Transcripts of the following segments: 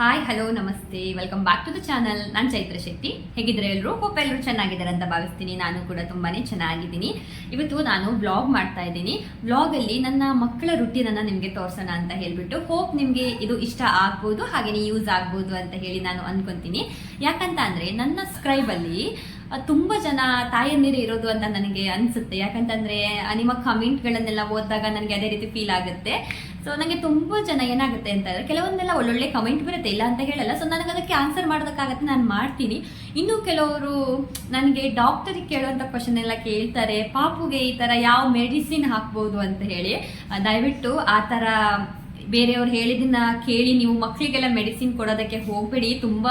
Hi hello ನಮಸ್ತೆ. Welcome back to the channel ನಾನು ಚೈತ್ರ ಶೆಟ್ಟಿ. ಹೇಗಿದ್ರೆ ಎಲ್ಲರೂ ಹೋಪ್ ಎಲ್ಲರೂ ಚೆನ್ನಾಗಿದ್ದಾರೆ ಅಂತ ಭಾವಿಸ್ತೀನಿ. ನಾನು ಕೂಡ ತುಂಬಾನೇ ಚೆನ್ನಾಗಿದ್ದೀನಿ. ಇವತ್ತು ನಾನು ಬ್ಲಾಗ್ ಮಾಡ್ತಾ ಇದ್ದೀನಿ. ಬ್ಲಾಗಲ್ಲಿ ನನ್ನ ಮಕ್ಕಳ ರುಟೀನನ್ನು ನಿಮಗೆ ತೋರಿಸೋಣ ಅಂತ ಹೇಳ್ಬಿಟ್ಟು ಹೋಪ್ ನಿಮಗೆ ಇದು ಇಷ್ಟ ಆಗ್ಬೋದು ಹಾಗೆಯೇ ಯೂಸ್ ಆಗ್ಬೋದು ಅಂತ ಹೇಳಿ ನಾನು ಅನ್ಕೊಂತೀನಿ. ಯಾಕಂತ ಅಂದರೆ ನನ್ನ ಸ್ಕ್ರೈಬಲ್ಲಿ ತುಂಬ ಜನ ತಾಯಂದಿರು ಇರೋದು ಅಂತ ನನಗೆ ಅನಿಸುತ್ತೆ. ಯಾಕಂತಂದರೆ ನಿಮ್ಮ ಕಮೆಂಟ್ಗಳನ್ನೆಲ್ಲ ಓದಿದಾಗ ನನಗೆ ಅದೇ ರೀತಿ ಫೀಲ್ ಆಗುತ್ತೆ. ಸೊ ನನಗೆ ತುಂಬ ಜನ ಏನಾಗುತ್ತೆ ಅಂತ ಅಂತಂದರೆ ಕೆಲವೊಂದೆಲ್ಲ ಒಳ್ಳೊಳ್ಳೆ ಕಮೆಂಟ್ ಬರುತ್ತೆ, ಇಲ್ಲ ಅಂತ ಹೇಳಲ್ಲ. ಸೊ ನನಗೆ ಅದಕ್ಕೆ ಆನ್ಸರ್ ಮಾಡೋದಕ್ಕಾಗತ್ತೆ, ನಾನು ಮಾಡ್ತೀನಿ. ಇನ್ನು ಕೆಲವರು ನನಗೆ ಡಾಕ್ಟರಿಗೆ ಕೇಳುವಂಥ ಕ್ವಶನ್ ಎಲ್ಲ ಕೇಳ್ತಾರೆ. ಪಾಪುಗೆ ಈ ಥರ ಯಾವ ಮೆಡಿಸಿನ್ ಹಾಕ್ಬೋದು ಅಂತ ಹೇಳಿ ದಯವಿಟ್ಟು ಆ ಥರ ಬೇರೆಯವ್ರು ಹೇಳಿದ್ದನ್ನ ಕೇಳಿ ನೀವು ಮಕ್ಕಳಿಗೆಲ್ಲ ಮೆಡಿಸಿನ್ ಕೊಡೋದಕ್ಕೆ ಹೋಗಬೇಡಿ, ತುಂಬ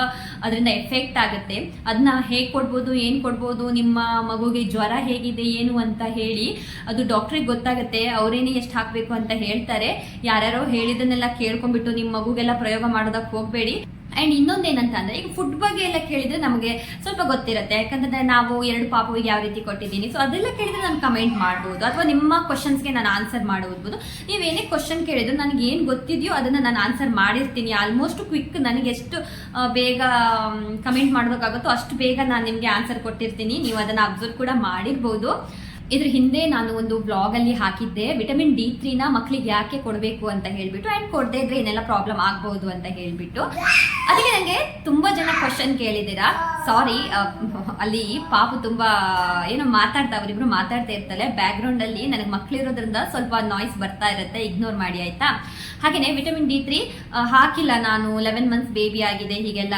ಅದರಿಂದ ಎಫೆಕ್ಟ್ ಆಗುತ್ತೆ. ಅದನ್ನ ಹೇಗೆ ಕೊಡ್ಬೋದು, ಏನು ಕೊಡ್ಬೋದು, ನಿಮ್ಮ ಮಗುಗೆ ಜ್ವರ ಹೇಗಿದೆ, ಏನು ಅಂತ ಹೇಳಿ ಅದು ಡಾಕ್ಟ್ರಿಗೆ ಗೊತ್ತಾಗುತ್ತೆ, ಅವರೇನೇ ಎಷ್ಟು ಹಾಕಬೇಕು ಅಂತ ಹೇಳ್ತಾರೆ. ಯಾರ್ಯಾರೋ ಹೇಳಿದ್ದನ್ನೆಲ್ಲ ಕೇಳ್ಕೊಂಡ್ಬಿಟ್ಟು ನಿಮ್ಮ ಮಗುಗೆಲ್ಲ ಪ್ರಯೋಗ ಮಾಡೋದಕ್ಕೆ ಹೋಗಬೇಡಿ. ಆ್ಯಂಡ್ ಇನ್ನೊಂದೇನಂತ ಅಂದರೆ ಈಗ ಫುಡ್ ಬಗ್ಗೆ ಎಲ್ಲ ಕೇಳಿದ್ರೆ ನಮಗೆ ಸ್ವಲ್ಪ ಗೊತ್ತಿರುತ್ತೆ. ಯಾಕಂದ್ರೆ ನಾವು ಎರಡು ಪಾಪುವಿಗೆ ಯಾವ ರೀತಿ ಕೊಟ್ಟಿದ್ದೀನಿ. ಸೊ ಅದೆಲ್ಲ ಕೇಳಿದ್ರೆ ನಾನು ಕಮೆಂಟ್ ಮಾಡ್ಬೋದು. ಅಥವಾ ನಿಮ್ಮ ಕ್ವಶನ್ಸ್ಗೆ ನಾನು ಆನ್ಸರ್ ಮಾಡ್ಬೋದು. ನೀವೇನೇ ಕ್ವಶನ್ ಕೇಳಿದ್ರು ನನಗೆ ಏನು ಗೊತ್ತಿದೆಯೋ ಅದನ್ನು ನಾನು ಆನ್ಸರ್ ಮಾಡಿರ್ತೀನಿ. ಆಲ್ಮೋಸ್ಟ್ ಕ್ವಿಕ್ ನನಗೆ ಎಷ್ಟು ಬೇಗ ಕಮೆಂಟ್ ಮಾಡಬೇಕಾಗುತ್ತೋ ಅಷ್ಟು ಬೇಗ ನಾನು ನಿಮಗೆ ಆನ್ಸರ್ ಕೊಟ್ಟಿರ್ತೀನಿ. ನೀವು ಅದನ್ನು ಅಬ್ಸರ್ವ್ ಕೂಡ ಮಾಡಿರ್ಬೋದು. ಇದ್ರ ಹಿಂದೆ ನಾನು ಒಂದು ಬ್ಲಾಗ್ ಅಲ್ಲಿ ಹಾಕಿದ್ದೆ ವಿಟಮಿನ್ ಡಿ ತ್ರೀನ ಮಕ್ಕಳಿಗೆ ಯಾಕೆ ಕೊಡಬೇಕು ಅಂತ ಹೇಳ್ಬಿಟ್ಟು ಆ್ಯಂಡ್ ಕೊಡದೇ ಇದ್ರೆ ಏನೆಲ್ಲ ಪ್ರಾಬ್ಲಮ್ ಆಗ್ಬೋದು ಅಂತ ಹೇಳ್ಬಿಟ್ಟು. ಅದಕ್ಕೆ ನನಗೆ ತುಂಬಾ ಜನ ಕ್ವಶನ್ ಕೇಳಿದ್ದೀರಾ? ಸಾರಿ ಅಲ್ಲಿ ಪಾಪು ತುಂಬಾ, ಏನೋ ಮಾತಾಡ್ತಾ, ಅವರಿಬ್ರು ಮಾತಾಡ್ತಾ ಇರ್ತಾರೆ ಬ್ಯಾಕ್ಗ್ರೌಂಡ್ ಅಲ್ಲಿ ನನಗೆ ಮಕ್ಕಳಿರೋದ್ರಿಂದ ಸ್ವಲ್ಪ ನಾಯ್ಸ್ ಬರ್ತಾ ಇರುತ್ತೆ ಇಗ್ನೋರ್ ಮಾಡಿ, ಆಯ್ತಾ? ಹಾಗೆಯೇ ವಿಟಮಿನ್ ಡಿ ತ್ರೀ ಹಾಕಿಲ್ಲ ನಾನು. ಲೆವೆನ್ ಮಂತ್ಸ್ ಬೇಬಿ ಆಗಿದೆ, ಹೀಗೆಲ್ಲ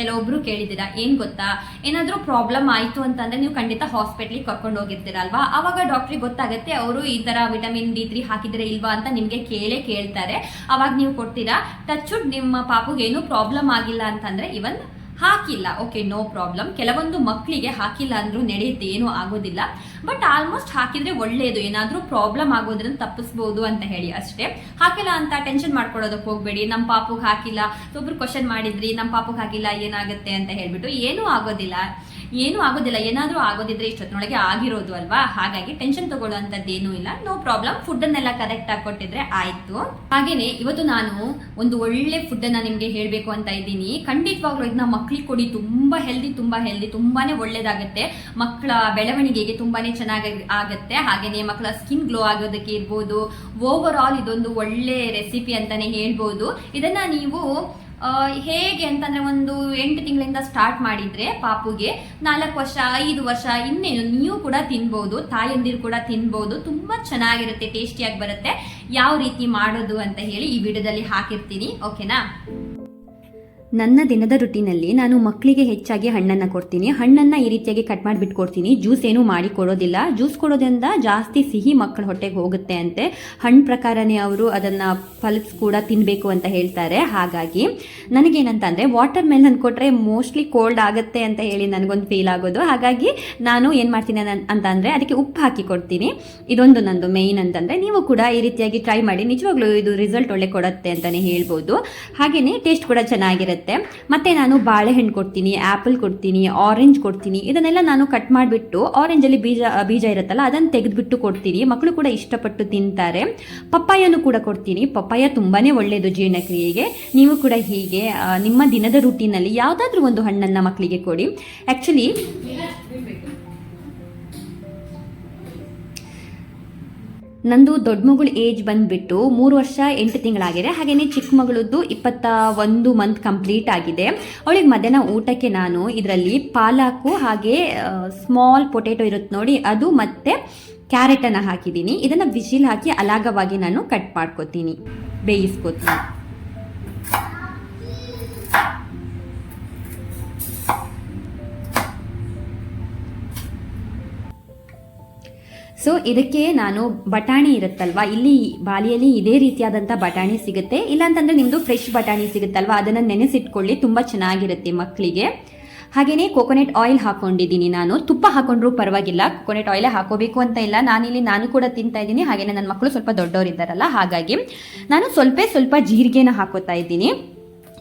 ಕೆಲವೊಬ್ರು ಕೇಳಿದ್ದೀರಾ? ಏನ್ ಗೊತ್ತಾ? ಏನಾದರೂ ಪ್ರಾಬ್ಲಮ್ ಆಯಿತು ಅಂತಂದ್ರೆ ನೀವು ಖಂಡಿತ ಹಾಸ್ಪಿಟ್ಲಿಗೆ ಕರ್ಕೊಂಡು ಹೋಗಿರ್ತೀರಲ್ವಾ? ಅವಾಗ ಡಾಕ್ಟ್ರಿಗೆ ಗೊತ್ತಾಗುತ್ತೆ, ಅವರು ಈ ತರ ವಿಟಮಿನ್ ಡಿ ತ್ರೀ ಹಾಕಿದ್ರೆ ಇಲ್ವಾ ಅಂತ ನಿಮಗೆ ಕೇಳೇ ಕೇಳ್ತಾರೆ. ಅವಾಗ ನೀವು ಕೊಡ್ತೀರಾ? ಟಚ್ ನಿಮ್ಮ ಪಾಪುಗೆ ಏನು ಪ್ರಾಬ್ಲಮ್ ಆಗಿಲ್ಲ ಅಂತಂದ್ರೆ ಇವನ್ ಹಾಕಿಲ್ಲ. ಓಕೆ ನೋ ಪ್ರಾಬ್ಲಮ್ ಕೆಲವೊಂದು ಮಕ್ಕಳಿಗೆ ಹಾಕಿಲ್ಲ ಅಂದ್ರೂ ನಡೆಯುತ್ತೆ, ಏನೂ ಆಗೋದಿಲ್ಲ. ಬಟ್ ಆಲ್ಮೋಸ್ಟ್ ಹಾಕಿದ್ರೆ ಒಳ್ಳೆಯದು ಏನಾದರೂ ಪ್ರಾಬ್ಲಮ್ ಆಗೋದ್ರಿಂದ ತಪ್ಪಿಸ್ಬೋದು ಅಂತ ಹೇಳಿ ಅಷ್ಟೇ. ಹಾಕಿಲ್ಲ ಅಂತ ಟೆನ್ಷನ್ ಮಾಡ್ಕೊಳ್ಳೋದಕ್ಕೆ ಹೋಗಬೇಡಿ. ನಮ್ಮ ಪಾಪುಗೆ ಹಾಕಿಲ್ಲ. ಒಬ್ರು ಕ್ವಶನ್ ಮಾಡಿದ್ರಿ ನಮ್ಮ ಪಾಪುಗೆ ಹಾಕಿಲ್ಲ, ಏನಾಗುತ್ತೆ ಅಂತ ಹೇಳಿಬಿಟ್ಟು ಏನೂ ಆಗೋದಿಲ್ಲ. ಏನೂ ಆಗೋದಿಲ್ಲ. ಏನಾದರೂ ಆಗೋದಿದ್ರೆ ಇಷ್ಟೊತ್ತಿನೊಳಗೆ ಆಗಿರೋದು ಅಲ್ವಾ? ಹಾಗಾಗಿ ಟೆನ್ಷನ್ ತಗೊಳ್ಳುವಂಥದ್ದೇನೂ ಇಲ್ಲ. ನೋ ಪ್ರಾಬ್ಲಮ್ ಫುಡ್ಡನ್ನೆಲ್ಲ ಕರೆಕ್ಟಾಗಿ ಕೊಟ್ಟಿದ್ರೆ ಆಯಿತು. ಹಾಗೇನೆ ಇವತ್ತು ನಾನು ಒಂದು ಒಳ್ಳೆ ಫುಡ್ಡನ್ನು ನಿಮಗೆ ಹೇಳಬೇಕು ಅಂತ ಇದ್ದೀನಿ. ಖಂಡಿತವಾಗ್ಲೂ ಇದನ್ನ ಮಕ್ಕಳಿಗೆ ಕೊಡಿ. ತುಂಬ ಹೆಲ್ದಿ ತುಂಬ ಹೆಲ್ದಿ ತುಂಬಾನೇ ಒಳ್ಳೇದಾಗುತ್ತೆ. ಮಕ್ಕಳ ಬೆಳವಣಿಗೆಗೆ ತುಂಬಾನೇ ಚೆನ್ನಾಗಿ ಆಗುತ್ತೆ. ಹಾಗೇನೆ ಮಕ್ಕಳ ಸ್ಕಿನ್ ಗ್ಲೋ ಆಗೋದಕ್ಕೆ ಇರ್ಬೋದು. ಓವರ್ ಆಲ್ ಇದೊಂದು ಒಳ್ಳೆ ರೆಸಿಪಿ ಅಂತಾನೆ ಹೇಳ್ಬೋದು. ಇದನ್ನ ನೀವು ಹೇಗೆ ಅಂತಂದ್ರೆ ಒಂದು ಎಂಟು ತಿಂಗಳಿಂದ ಸ್ಟಾರ್ಟ್ ಮಾಡಿದ್ರೆ ಪಾಪುಗೆ, ನಾಲ್ಕು ವರ್ಷ, ಐದು ವರ್ಷ ಇನ್ನೇನು ನೀವು ಕೂಡ ತಿನ್ಬೋದು, ತಾಯಂದಿರು ಕೂಡ ತಿನ್ಬೋದು, ತುಂಬಾ ಚೆನ್ನಾಗಿರುತ್ತೆ ಟೇಸ್ಟಿಯಾಗಿ ಬರುತ್ತೆ. ಯಾವ ರೀತಿ ಮಾಡೋದು ಅಂತ ಹೇಳಿ ಈ ವಿಡಿಯೋದಲ್ಲಿ ಹಾಕಿರ್ತೀನಿ. ಓಕೆನಾ ನನ್ನ ದಿನದ ರುಟೀನಲ್ಲಿ ನಾನು ಮಕ್ಕಳಿಗೆ ಹೆಚ್ಚಾಗಿ ಹಣ್ಣನ್ನು ಕೊಡ್ತೀನಿ. ಹಣ್ಣನ್ನು ಈ ರೀತಿಯಾಗಿ ಕಟ್ ಮಾಡಿಬಿಟ್ಟು ಕೊಡ್ತೀನಿ ಜ್ಯೂಸ್ ಏನೂ ಮಾಡಿ ಕೊಡೋದಿಲ್ಲ. ಜ್ಯೂಸ್ ಕೊಡೋದ್ರಿಂದ ಜಾಸ್ತಿ ಸಿಹಿ ಮಕ್ಕಳ ಹೊಟ್ಟೆಗೆ ಹೋಗುತ್ತೆ ಅಂತೆ. ಹಣ್ಣು ಪ್ರಕಾರನೇ ಅವರು ಅದನ್ನು ಫಲ್ಸ್ ಕೂಡ ತಿನ್ನಬೇಕು ಅಂತ ಹೇಳ್ತಾರೆ. ಹಾಗಾಗಿ ನನಗೇನಂತ ಅಂದರೆ ವಾಟರ್ ಮೆಲನ್ ಕೊಟ್ಟರೆ ಮೋಸ್ಟ್ಲಿ ಕೋಲ್ಡ್ ಆಗುತ್ತೆ ಅಂತ ಹೇಳಿ ನನಗೊಂದು ಫೀಲ್ ಆಗೋದು. ಹಾಗಾಗಿ ನಾನು ಏನು ಮಾಡ್ತೀನಿ ಅನ್- ಅಂತ ಅಂದರೆ ಅದಕ್ಕೆ ಉಪ್ಪು ಹಾಕಿ ಕೊಡ್ತೀನಿ. ಇದೊಂದು ನಂದು ಮೇಯ್ನ್ ಅಂತಂದರೆ ನೀವು ಕೂಡ ಈ ರೀತಿಯಾಗಿ ಟ್ರೈ ಮಾಡಿ. ನಿಜವಾಗ್ಲೂ ಇದು ರಿಸಲ್ಟ್ ಒಳ್ಳೆ ಕೊಡುತ್ತೆ ಅಂತಲೇ ಹೇಳ್ಬೋದು. ಹಾಗೆಯೇ ಟೇಸ್ಟ್ ಕೂಡ ಚೆನ್ನಾಗಿರುತ್ತೆ. ಮತ್ತೆ ನಾನು ಬಾಳೆಹಣ್ಣು ಕೊಡ್ತೀನಿ ಆ್ಯಪಲ್ ಕೊಡ್ತೀನಿ ಆರೆಂಜ್ ಕೊಡ್ತೀನಿ, ಇದನ್ನೆಲ್ಲ ನಾನು ಕಟ್ ಮಾಡಿಬಿಟ್ಟು ಆರೆಂಜಲ್ಲಿ ಬೀಜ ಬೀಜ ಇರುತ್ತಲ್ಲ, ಅದನ್ನು ತೆಗೆದುಬಿಟ್ಟು ಕೊಡ್ತೀನಿ. ಮಕ್ಕಳು ಕೂಡ ಇಷ್ಟಪಟ್ಟು ತಿಂತಾರೆ. ಪಪ್ಪಾಯನೂ ಕೂಡ ಕೊಡ್ತೀನಿ. ಪಪ್ಪಾಯ ತುಂಬಾ ಒಳ್ಳೆಯದು ಜೀರ್ಣಕ್ರಿಯೆಗೆ. ನೀವು ಕೂಡ ಹೀಗೆ ನಿಮ್ಮ ದಿನದ ರೂಟೀನಲ್ಲಿ ಯಾವುದಾದ್ರೂ ಒಂದು ಹಣ್ಣನ್ನು ಮಕ್ಕಳಿಗೆ ಕೊಡಿ. ಆ್ಯಕ್ಚುಲಿ ನಂದು ದೊಡ್ಡ ಮಗಳು ಏಜ್ ಬಂದುಬಿಟ್ಟು ಮೂರು ವರ್ಷ ಎಂಟು ತಿಂಗಳಾಗಿದೆ. ಹಾಗೆಯೇ ಚಿಕ್ಕ ಮಗಳದ್ದು ಇಪ್ಪತ್ತ ಒಂದು ಮಂತ್ ಕಂಪ್ಲೀಟ್ ಆಗಿದೆ. ಅವಳಿಗೆ ಮಧ್ಯಾಹ್ನ ಊಟಕ್ಕೆ ನಾನು ಇದರಲ್ಲಿ ಪಾಲಾಕು, ಹಾಗೆ ಸ್ಮಾಲ್ ಪೊಟೆಟೊ ಇರುತ್ತೆ ನೋಡಿ, ಅದು ಮತ್ತೆ ಕ್ಯಾರೆಟನ್ನು ಹಾಕಿದ್ದೀನಿ. ಇದನ್ನು ಬಿಸಿಲು ಹಾಕಿ ಅಲಾಗವಾಗಿ ನಾನು ಕಟ್ ಮಾಡ್ಕೋತೀನಿ. ಬೇಯಿಸ್ಕೊತೀನಿ. ಸೊ ಇದಕ್ಕೆ ನಾನು ಬಟಾಣಿ ಇರುತ್ತಲ್ವಾ? ಇಲ್ಲಿ ಬಾಲಿಯಲ್ಲಿ ಇದೇ ರೀತಿಯಾದಂಥ ಬಟಾಣಿ ಸಿಗುತ್ತೆ. ಇಲ್ಲಾಂತಂದರೆ ನಿಮ್ಮದು ಫ್ರೆಶ್ ಬಟಾಣಿ ಸಿಗುತ್ತಲ್ವಾ? ಅದನ್ನು ನೆನೆಸಿಟ್ಕೊಳ್ಳಿ. ತುಂಬ ಚೆನ್ನಾಗಿರುತ್ತೆ ಮಕ್ಕಳಿಗೆ ಹಾಗೆಯೇ ಕೊಕೊನೆಟ್ ಆಯಿಲ್ ಹಾಕೊಂಡಿದ್ದೀನಿ ನಾನು. ತುಪ್ಪ ಹಾಕೊಂಡ್ರೂ ಪರವಾಗಿಲ್ಲ. ಕೊಕೊನೆಟ್ ಆಯಿಲೇ ಹಾಕೋಬೇಕು ಅಂತ ಇಲ್ಲ. ನಾನಿಲ್ಲಿ ನಾನು ಕೂಡ ತಿಂತಾ ಇದ್ದೀನಿ. ಹಾಗೆಯೇ ನನ್ನ ಮಕ್ಕಳು ಸ್ವಲ್ಪ ದೊಡ್ಡವರಿದ್ದಾರಲ್ಲ, ಹಾಗಾಗಿ ನಾನು ಸ್ವಲ್ಪ ಸ್ವಲ್ಪ ಜೀರಿಗೆನ ಹಾಕೋತಾ ಇದ್ದೀನಿ.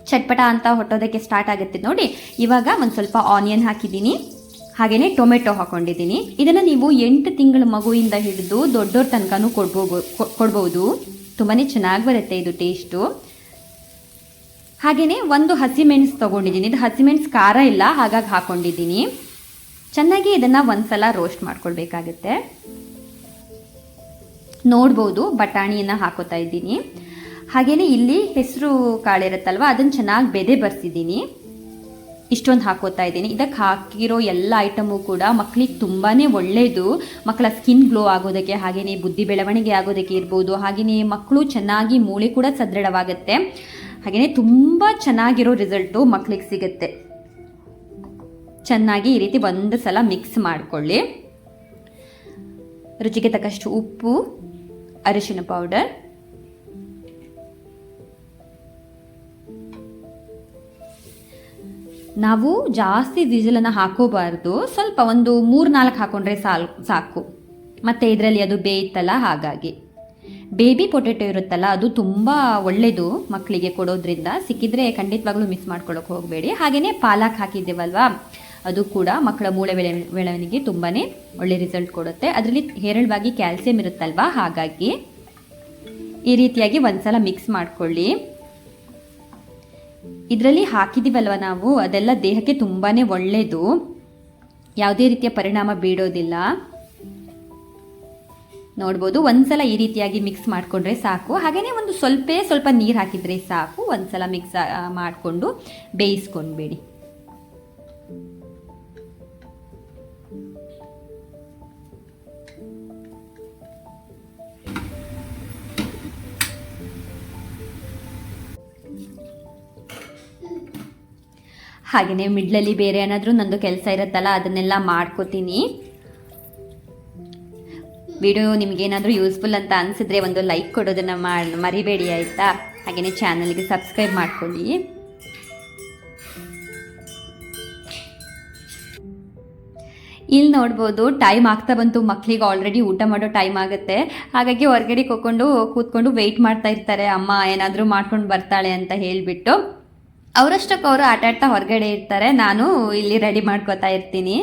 ಚಟ್ಪಟ ಅಂತ ಹೊಟ್ಟೋದಕ್ಕೆ ಸ್ಟಾರ್ಟ್ ಆಗುತ್ತೆ ನೋಡಿ. ಇವಾಗ ಒಂದು ಸ್ವಲ್ಪ ಆನಿಯನ್ ಹಾಕಿದ್ದೀನಿ. ಹಾಗೆಯೇ ಟೊಮೆಟೊ ಹಾಕೊಂಡಿದ್ದೀನಿ. ಇದನ್ನು ನೀವು ಎಂಟು ತಿಂಗಳ ಮಗುವಿಂದ ಹಿಡಿದು ದೊಡ್ಡವ್ರ ತನಕನೂ ಕೊಡ್ಬೋದು ಕೊಡ್ಬೋದು. ತುಂಬಾ ಚೆನ್ನಾಗಿ ಬರುತ್ತೆ ಇದು ಟೇಸ್ಟು. ಹಾಗೆಯೇ ಒಂದು ಹಸಿಮೆಣಸು ತಗೊಂಡಿದ್ದೀನಿ. ಇದು ಹಸಿಮೆಣಸು ಖಾರ ಇಲ್ಲ, ಹಾಗಾಗಿ ಹಾಕೊಂಡಿದ್ದೀನಿ. ಚೆನ್ನಾಗಿ ಇದನ್ನು ಒಂದ್ಸಲ ರೋಸ್ಟ್ ಮಾಡ್ಕೊಳ್ಬೇಕಾಗತ್ತೆ. ನೋಡ್ಬೋದು, ಬಟಾಣಿಯನ್ನು ಹಾಕೋತಾ ಇದ್ದೀನಿ. ಹಾಗೆಯೇ ಇಲ್ಲಿ ಹೆಸರು ಕಾಳಿರುತ್ತಲ್ವ, ಅದನ್ನು ಚೆನ್ನಾಗಿ ಬೆದೆ ಬರ್ಸಿದ್ದೀನಿ. ಇಷ್ಟೊಂದು ಹಾಕೋತಾ ಇದ್ದೀನಿ. ಇದಕ್ಕೆ ಹಾಕಿರೋ ಎಲ್ಲ ಐಟಮು ಕೂಡ ಮಕ್ಕಳಿಗೆ ತುಂಬಾ ಒಳ್ಳೆಯದು ಮಕ್ಕಳ ಸ್ಕಿನ್ ಗ್ಲೋ ಆಗೋದಕ್ಕೆ ಹಾಗೆಯೇ ಬುದ್ಧಿ ಬೆಳವಣಿಗೆ ಆಗೋದಕ್ಕೆ ಇರ್ಬೋದು. ಹಾಗೆಯೇ ಮಕ್ಕಳು ಚೆನ್ನಾಗಿ ಮೂಳೆ ಕೂಡ ಸದೃಢವಾಗುತ್ತೆ. ಹಾಗೆಯೇ ತುಂಬ ಚೆನ್ನಾಗಿರೋ ರಿಸಲ್ಟು ಮಕ್ಕಳಿಗೆ ಸಿಗುತ್ತೆ. ಚೆನ್ನಾಗಿ ಈ ರೀತಿ ಒಂದು ಸಲ ಮಿಕ್ಸ್ ಮಾಡಿಕೊಳ್ಳಿ. ರುಚಿಗೆ ತಕ್ಕಷ್ಟು ಉಪ್ಪು, ಅರಿಶಿನ ಪೌಡರ್ ನಾವು ಜಾಸ್ತಿ ಡೀಸೆಲನ್ನು ಹಾಕೋಬಾರ್ದು. ಸ್ವಲ್ಪ ಒಂದು ಮೂರು ನಾಲ್ಕು ಹಾಕೊಂಡ್ರೆ ಸಾಲ್, ಸಾಕು. ಮತ್ತು ಇದರಲ್ಲಿ ಅದು ಬೇಯಿತ್ತಲ್ಲ ಹಾಗಾಗಿ. ಬೇಬಿ ಪೊಟೆಟೊ ಇರುತ್ತಲ್ಲ, ಅದು ತುಂಬ ಒಳ್ಳೆಯದು ಮಕ್ಕಳಿಗೆ ಕೊಡೋದ್ರಿಂದ. ಸಿಕ್ಕಿದ್ರೆ ಖಂಡಿತವಾಗ್ಲೂ ಮಿಸ್ ಮಾಡ್ಕೊಳ್ಳೋಕೆ ಹೋಗಬೇಡಿ. ಹಾಗೆಯೇ ಪಾಲಕ್ ಹಾಕಿದ್ದೇವಲ್ವಾ, ಅದು ಕೂಡ ಮಕ್ಕಳ ಮೂಳೆ ಬೆಳೆ ಬೆಳವಣಿಗೆ ತುಂಬಾ ಒಳ್ಳೆ ರಿಸಲ್ಟ್ ಕೊಡುತ್ತೆ. ಅದರಲ್ಲಿ ಹೇರಳವಾಗಿ ಕ್ಯಾಲ್ಸಿಯಂ ಇರುತ್ತಲ್ವಾ ಹಾಗಾಗಿ ಈ ರೀತಿಯಾಗಿ ಒಂದ್ಸಲ ಮಿಕ್ಸ್ ಮಾಡ್ಕೊಳ್ಳಿ. ಇದರಲ್ಲಿ ಹಾಕಿದ್ದೀವಲ್ವ ನಾವು? ಅದೆಲ್ಲ ದೇಹಕ್ಕೆ ತುಂಬಾ ಒಳ್ಳೆಯದು ಯಾವುದೇ ರೀತಿಯ ಪರಿಣಾಮ ಬೀಳೋದಿಲ್ಲ ನೋಡ್ಬೋದು, ಒಂದ್ಸಲ ಈ ರೀತಿಯಾಗಿ ಮಿಕ್ಸ್ ಮಾಡಿಕೊಂಡ್ರೆ ಸಾಕು. ಹಾಗೆಯೇ ಒಂದು ಸ್ವಲ್ಪ ಸ್ವಲ್ಪ ನೀರು ಹಾಕಿದರೆ ಸಾಕು. ಒಂದ್ಸಲ ಮಿಕ್ಸ್ ಮಾಡಿಕೊಂಡು ಬೇಯಿಸ್ಕೊಂಡ್ಬೇಡಿ. ಹಾಗೆಯೇ ಮಿಡ್ಲಲ್ಲಿ ಬೇರೆ ಏನಾದರೂ ನಂದು ಕೆಲಸ ಇರುತ್ತಲ್ಲ, ಅದನ್ನೆಲ್ಲ ಮಾಡ್ಕೋತೀನಿ. ವಿಡಿಯೋ ನಿಮಗೇನಾದರೂ ಯೂಸ್ಫುಲ್ ಅಂತ ಅನಿಸಿದ್ರೆ ಒಂದು ಲೈಕ್ ಕೊಡೋದನ್ನು ಮಾಡಿ, ಮರಿಬೇಡಿ ಆಯಿತಾ? ಹಾಗೆಯೇ ಚಾನಲ್ಗೆ ಸಬ್ಸ್ಕ್ರೈಬ್ ಮಾಡ್ಕೊಳ್ಳಿ. ಇಲ್ಲಿ ನೋಡ್ಬೋದು ಟೈಮ್ ಆಗ್ತಾ ಬಂತು ಮಕ್ಕಳಿಗೆ ಆಲ್ರೆಡಿ ಊಟ ಮಾಡೋ ಟೈಮ್ ಆಗುತ್ತೆ. ಹಾಗಾಗಿ ಹೊರಗಡೆ ಕೊಕೊಂಡು ಕೂತ್ಕೊಂಡು ವೆಯ್ಟ್ ಮಾಡ್ತಾ ಇರ್ತಾರೆ. ಅಮ್ಮ ಏನಾದರೂ ಮಾಡ್ಕೊಂಡು ಬರ್ತಾಳೆ ಅಂತ ಹೇಳಿಬಿಟ್ಟು. ಅವರಷ್ಟಕ್ಕೆ ಅವರು ಆಟ ಆಡ್ತಾ ಹೊರಗಡೆ ಇರ್ತಾರೆ. ನಾನು ಇಲ್ಲಿ ರೆಡಿ ಮಾಡ್ಕೋತಾ ಇರ್ತೀನಿ.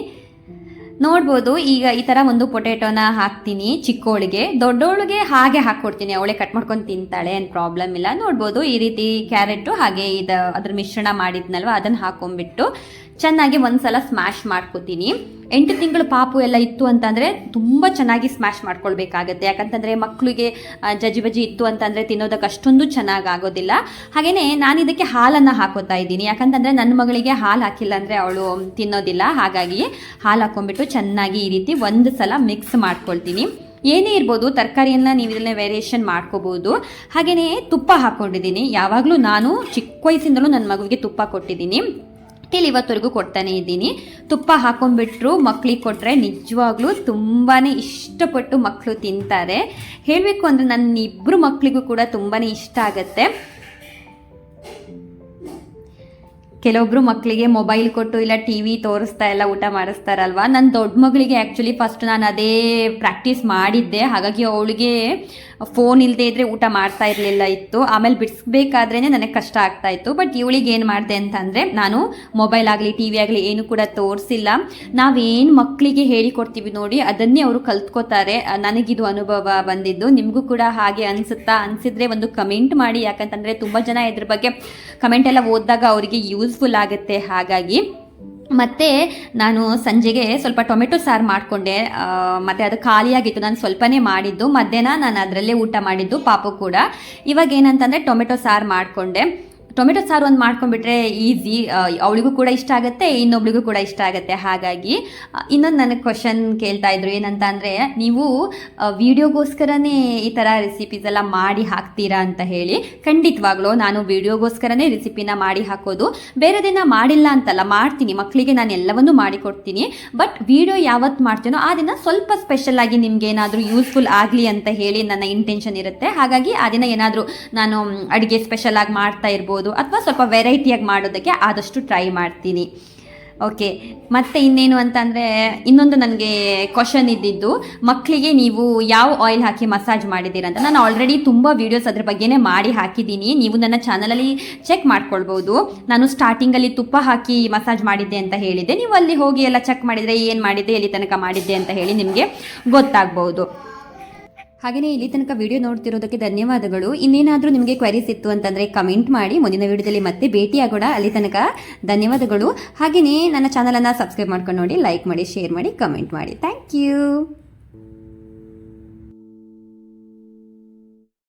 ನೋಡ್ಬೋದು, ಈಗ ಈ ಥರ ಒಂದು ಪೊಟೇಟೋನ ಹಾಕ್ತೀನಿ ಚಿಕ್ಕೋಳಿಗೆ. ದೊಡ್ಡೋಳಿಗೆ ಹಾಗೆ ಹಾಕ್ಕೊಡ್ತೀನಿ. ಅವಳೆ ಕಟ್ ಮಾಡ್ಕೊಂಡು ತಿಂತಾಳೆ, ಏನು ಪ್ರಾಬ್ಲಮ್ ಇಲ್ಲ. ನೋಡ್ಬೋದು, ಈ ರೀತಿ ಕ್ಯಾರೆಟು ಹಾಗೆ ಇದು ಅದ್ರ ಮಿಶ್ರಣ ಮಾಡಿದ್ನಲ್ವ, ಅದನ್ನು ಹಾಕೊಂಡ್ಬಿಟ್ಟು ಚೆನ್ನಾಗಿ ಒಂದ್ಸಲ ಸ್ಮ್ಯಾಶ್ ಮಾಡ್ಕೋತೀನಿ. ಎಂಟು ತಿಂಗಳು ಪಾಪು ಎಲ್ಲ ಇತ್ತು ಅಂತಂದರೆ ತುಂಬ ಚೆನ್ನಾಗಿ ಸ್ಮ್ಯಾಶ್ ಮಾಡ್ಕೊಳ್ಬೇಕಾಗತ್ತೆ. ಯಾಕಂತಂದರೆ ಮಕ್ಕಳಿಗೆ ಜಜ್ಜಿ ಬಜ್ಜಿ ಇತ್ತು ಅಂತಂದರೆ ತಿನ್ನೋದಕ್ಕೆ ಅಷ್ಟೊಂದು ಚೆನ್ನಾಗಿ ಆಗೋದಿಲ್ಲ. ಹಾಗೆಯೇ ನಾನು ಇದಕ್ಕೆ ಹಾಲನ್ನು ಹಾಕೋತಾ ಇದ್ದೀನಿ. ಯಾಕಂತಂದರೆ ನನ್ನ ಮಗಳಿಗೆ ಹಾಲು ಹಾಕಿಲ್ಲ ಅಂದರೆ ಅವಳು ತಿನ್ನೋದಿಲ್ಲ. ಹಾಗಾಗಿ ಹಾಲು ಹಾಕೊಂಡ್ಬಿಟ್ಟು ಚೆನ್ನಾಗಿ ಈ ರೀತಿ ಒಂದು ಸಲ ಮಿಕ್ಸ್ ಮಾಡ್ಕೊಳ್ತೀನಿ. ಏನೇ ಇರ್ಬೋದು ತರಕಾರಿಯನ್ನು ನೀವು ಇದನ್ನೇ ವೇರಿಯೇಷನ್ ಮಾಡ್ಕೋಬೋದು. ಹಾಗೆಯೇ ತುಪ್ಪ ಹಾಕ್ಕೊಂಡಿದ್ದೀನಿ ಯಾವಾಗಲೂ ನಾನು ಚಿಕ್ಕ ವಯಸ್ಸಿಂದಲೂ ನನ್ನ ಮಗುವಿಗೆ ತುಪ್ಪ ಕೊಟ್ಟಿದ್ದೀನಿ. ಟಿಲ್ ಇವತ್ತವರೆಗೂ ಕೊಡ್ತಾನೆ ಇದ್ದೀನಿ. ತುಪ್ಪ ಹಾಕೊಂಡ್ಬಿಟ್ರು ಮಕ್ಳಿಗೆ ಕೊಟ್ಟರೆ ನಿಜವಾಗ್ಲೂ ತುಂಬಾ ಇಷ್ಟಪಟ್ಟು ಮಕ್ಕಳು ತಿಂತಾರೆ. ಹೇಳಬೇಕು ಅಂದರೆ ನನ್ನ ಇಬ್ಬರು ಮಕ್ಕಳಿಗೂ ಕೂಡ ತುಂಬಾ ಇಷ್ಟ ಆಗುತ್ತೆ. ಕೆಲವೊಬ್ರು ಮಕ್ಕಳಿಗೆ ಮೊಬೈಲ್ ಕೊಟ್ಟು ಇಲ್ಲ ಟಿ ವಿ ತೋರಿಸ್ತಾ ಎಲ್ಲ ಊಟ ಮಾಡಿಸ್ತಾರಲ್ವ? ನನ್ನ ದೊಡ್ಡ ಮಗಳಿಗೆ ಆ್ಯಕ್ಚುಲಿ ಫಸ್ಟ್ ನಾನು ಅದೇ ಪ್ರಾಕ್ಟೀಸ್ ಮಾಡಿದ್ದೆ. ಹಾಗಾಗಿ ಅವಳಿಗೆ ಫೋನ್ ಇಲ್ಲದೆ ಇದ್ದರೆ ಊಟ ಮಾಡ್ತಾ ಇರಲಿಲ್ಲ ಇತ್ತು. ಆಮೇಲೆ ಬಿಡಿಸ್ಬೇಕಾದ್ರೇ ನನಗೆ ಕಷ್ಟ ಆಗ್ತಾ ಇತ್ತು. ಬಟ್ ಇವಳಿಗೆ ಏನು ಮಾಡಿದೆ ಅಂತಂದರೆ ನಾನು ಮೊಬೈಲ್ ಆಗಲಿ ಟಿ ವಿ ಆಗಲಿ ಏನು ಕೂಡ ತೋರಿಸಿಲ್ಲ. ನಾವೇನು ಮಕ್ಕಳಿಗೆ ಹೇಳಿಕೊಡ್ತೀವಿ ನೋಡಿ, ಅದನ್ನೇ ಅವರು ಕಲ್ತ್ಕೋತಾರೆ. ನನಗಿದು ಅನುಭವ ಬಂದಿದ್ದು. ನಿಮಗೂ ಕೂಡ ಹಾಗೆ ಅನಿಸುತ್ತಾ? ಅನಿಸಿದ್ರೆ ಒಂದು ಕಮೆಂಟ್ ಮಾಡಿ. ಯಾಕಂತಂದರೆ ತುಂಬ ಜನ ಇದ್ರ ಬಗ್ಗೆ ಕಮೆಂಟ್ ಎಲ್ಲ ಓದಿದಾಗ ಅವರಿಗೆ ಯೂಸ್ಫುಲ್ ಆಗುತ್ತೆ. ಹಾಗಾಗಿ ಮತ್ತು ನಾನು ಸಂಜೆಗೆ ಸ್ವಲ್ಪ ಟೊಮೆಟೊ ಸಾರು ಮಾಡಿಕೊಂಡೆ. ಮತ್ತು ಅದು ಖಾಲಿಯಾಗಿತ್ತು. ನಾನು ಸ್ವಲ್ಪನೇ ಮಾಡಿದ್ದು. ಮಧ್ಯಾಹ್ನ ನಾನು ಅದರಲ್ಲೇ ಊಟ ಮಾಡಿದ್ದು, ಪಾಪು ಕೂಡ. ಇವಾಗ ಏನಂತಂದರೆ ಟೊಮೆಟೊ ಸಾರು ಮಾಡಿಕೊಂಡೆ. ಟೊಮೆಟೊ ಸಾರು ಒಂದು ಮಾಡ್ಕೊಂಡ್ಬಿಟ್ರೆ ಈಸಿ ಅವಳಿಗೂ ಕೂಡ ಇಷ್ಟ ಆಗುತ್ತೆ, ಇನ್ನೊಬ್ಳಿಗೂ ಕೂಡ ಇಷ್ಟ ಆಗುತ್ತೆ. ಹಾಗಾಗಿ ಇನ್ನೊಂದು ನನಗೆ ಕ್ವಶನ್ ಕೇಳ್ತಾ ಇದ್ರು ಏನಂತ ಅಂದರೆ, ನೀವು ವಿಡಿಯೋಗೋಸ್ಕರನೇ ಈ ಥರ ರೆಸಿಪೀಸ್ ಎಲ್ಲ ಮಾಡಿ ಹಾಕ್ತೀರಾ ಅಂತ ಹೇಳಿ, ಖಂಡಿತವಾಗ್ಲೂ ನಾನು ವಿಡಿಯೋಗೋಸ್ಕರನೇ ರೆಸಿಪಿನ ಮಾಡಿ ಹಾಕೋದು. ಬೇರೆ ದಿನ ಮಾಡಿಲ್ಲ ಅಂತಲ್ಲ, ಮಾಡ್ತೀನಿ. ಮಕ್ಕಳಿಗೆ ನಾನು ಎಲ್ಲವನ್ನೂ ಮಾಡಿಕೊಡ್ತೀನಿ ಬಟ್, ವಿಡಿಯೋ ಯಾವತ್ತು ಮಾಡ್ತೀನೋ ಆ ದಿನ ಸ್ವಲ್ಪ ಸ್ಪೆಷಲ್ ಆಗಿ ನಿಮ್ಗೆ ಏನಾದರೂ ಯೂಸ್ಫುಲ್ ಆಗಲಿ ಅಂತ ಹೇಳಿ ನನ್ನ ಇಂಟೆನ್ಷನ್ ಇರುತ್ತೆ. ಹಾಗಾಗಿ, ಆ ದಿನ ಏನಾದರೂ ನಾನು ಅಡುಗೆ ಸ್ಪೆಷಲ್ ಆಗಿ ಮಾಡ್ತಾ ಇರ್ಬೋದು ಅಥವಾ ಸ್ವಲ್ಪ ವೆರೈಟಿಯಾಗಿ ಮಾಡೋದಕ್ಕೆ ಆದಷ್ಟು ಟ್ರೈ ಮಾಡ್ತೀನಿ. ಓಕೆ ಮತ್ತೆ ಇನ್ನೇನು ಅಂತಂದರೆ ಇನ್ನೊಂದು ನನಗೆ ಕ್ವಶನ್ ಇದ್ದಿದ್ದು ಮಕ್ಕಳಿಗೆ ನೀವು ಯಾವ ಆಯಿಲ್ ಹಾಕಿ ಮಸಾಜ್ ಅಂತ. ನಾನು ಆಲ್ರೆಡಿ ತುಂಬ ವೀಡಿಯೋಸ್ ಅದ್ರ ಬಗ್ಗೆನೇ ಮಾಡಿ ಹಾಕಿದ್ದೀನಿ. ನೀವು ನನ್ನ ಚಾನಲಲ್ಲಿ ಚೆಕ್ ಮಾಡ್ಕೊಳ್ಬೋದು. ನಾನು ಸ್ಟಾರ್ಟಿಂಗಲ್ಲಿ ತುಪ್ಪ ಹಾಕಿ ಮಸಾಜ್ ಮಾಡಿದ್ದೆ ಅಂತ ಹೇಳಿದ್ದೆ. ನೀವು ಅಲ್ಲಿ ಹೋಗಿ ಎಲ್ಲ ಚೆಕ್ ಮಾಡಿದರೆ ಏನು ಮಾಡಿದ್ದೆ, ಎಲ್ಲಿ ತನಕ ಮಾಡಿದ್ದೆ ಅಂತ ಹೇಳಿ ನಿಮಗೆ ಗೊತ್ತಾಗ್ಬೋದು. ಹಾಗೆಯೇ ಇಲ್ಲಿ ತನಕ ವಿಡಿಯೋ ನೋಡ್ತಿರೋದಕ್ಕೆ ಧನ್ಯವಾದಗಳು. ಇನ್ನೇನಾದರೂ ನಿಮಗೆ ಕ್ವೈರೀಸ್ ಇತ್ತು ಅಂತಂದರೆ ಕಮೆಂಟ್ ಮಾಡಿ. ಮುಂದಿನ ವಿಡಿಯೋದಲ್ಲಿ ಮತ್ತೆ ಭೇಟಿಯಾಗೋಣ. ಅಲ್ಲಿ ತನಕ ಧನ್ಯವಾದಗಳು. ಹಾಗೆಯೇ ನನ್ನ ಚಾನಲನ್ನು ಸಬ್ಸ್ಕ್ರೈಬ್ ಮಾಡ್ಕೊಂಡು ನೋಡಿ ಲೈಕ್ ಮಾಡಿ ಶೇರ್ ಮಾಡಿ ಕಮೆಂಟ್ ಮಾಡಿ. Thank you